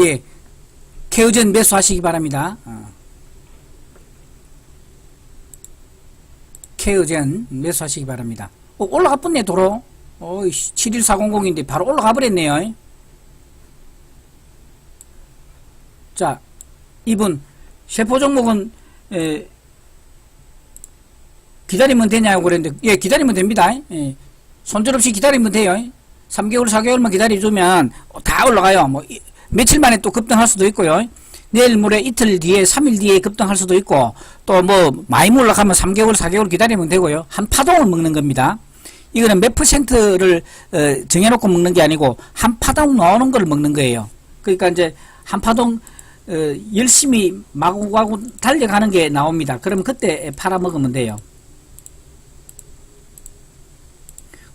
예, 케어전 매수하시기 바랍니다. 어. 케어전 매수하시기 바랍니다. 어, 올라가 뻔네 도로. 어이 71400인데 바로 올라가 버렸네요. 자, 이분 세포 종목은 에, 기다리면 되냐고 그랬는데 예, 기다리면 됩니다. 예. 손절 없이 기다리면 돼요. 3개월, 4개월만 기다려주면 다 올라가요. 뭐 이- 며칠 만에 또 급등할 수도 있고요. 내일 모레 이틀 뒤에, 3일 뒤에 급등할 수도 있고 또 뭐 많이 올라가면 3개월, 4개월 기다리면 되고요. 한 파동을 먹는 겁니다. 이거는 몇 퍼센트를 어, 정해놓고 먹는 게 아니고 한 파동 나오는 걸 먹는 거예요. 그러니까 이제 한 파동 어, 열심히 마구마구 달려가는 게 나옵니다. 그럼 그때 팔아먹으면 돼요.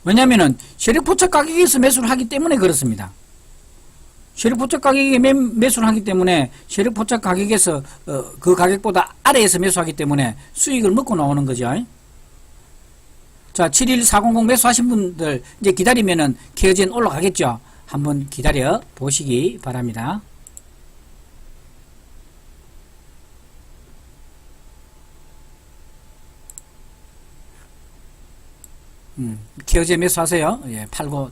왜냐면은 세력 포착 가격에서 매수를 하기 때문에 그렇습니다. 세력포착 가격에 매, 매수를 하기 때문에 세력포착 가격에서 어, 그 가격보다 아래에서 매수하기 때문에 수익을 먹고 나오는 거죠. 자, 71400 매수하신 분들 이제 기다리면은 케어진 올라가겠죠. 한번 기다려 보시기 바랍니다. 음, 케어제 매수하세요. 예, 팔고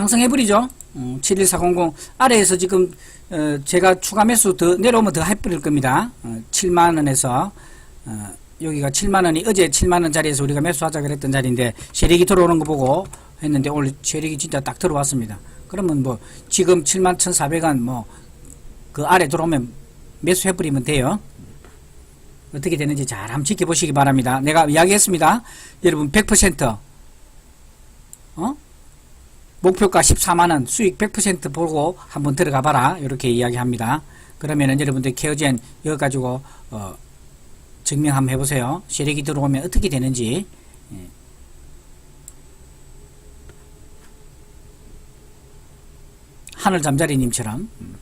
상승해버리죠. 음, 71400 아래에서 지금 어, 제가 추가 매수 더 내려오면 더 해버릴 겁니다. 어, 7만원에서 어, 여기가 7만원이 어제 7만원 자리에서 우리가 매수하자 그랬던 자리인데 세력이 들어오는 거 보고 했는데 오늘 세력이 진짜 딱 들어왔습니다. 그러면 뭐 지금 7만 1,400원 뭐 그 아래 들어오면 매수해버리면 돼요. 어떻게 되는지 잘 한번 지켜보시기 바랍니다. 내가 이야기했습니다. 여러분 100% 어? 목표가 14만원 수익 100% 보고 한번 들어가 봐라. 이렇게 이야기합니다. 그러면은 여러분들 케어젠 이거 가지고 어 증명 한번 해보세요. 세력이 들어오면 어떻게 되는지. 예. 하늘 잠자리님처럼. 음.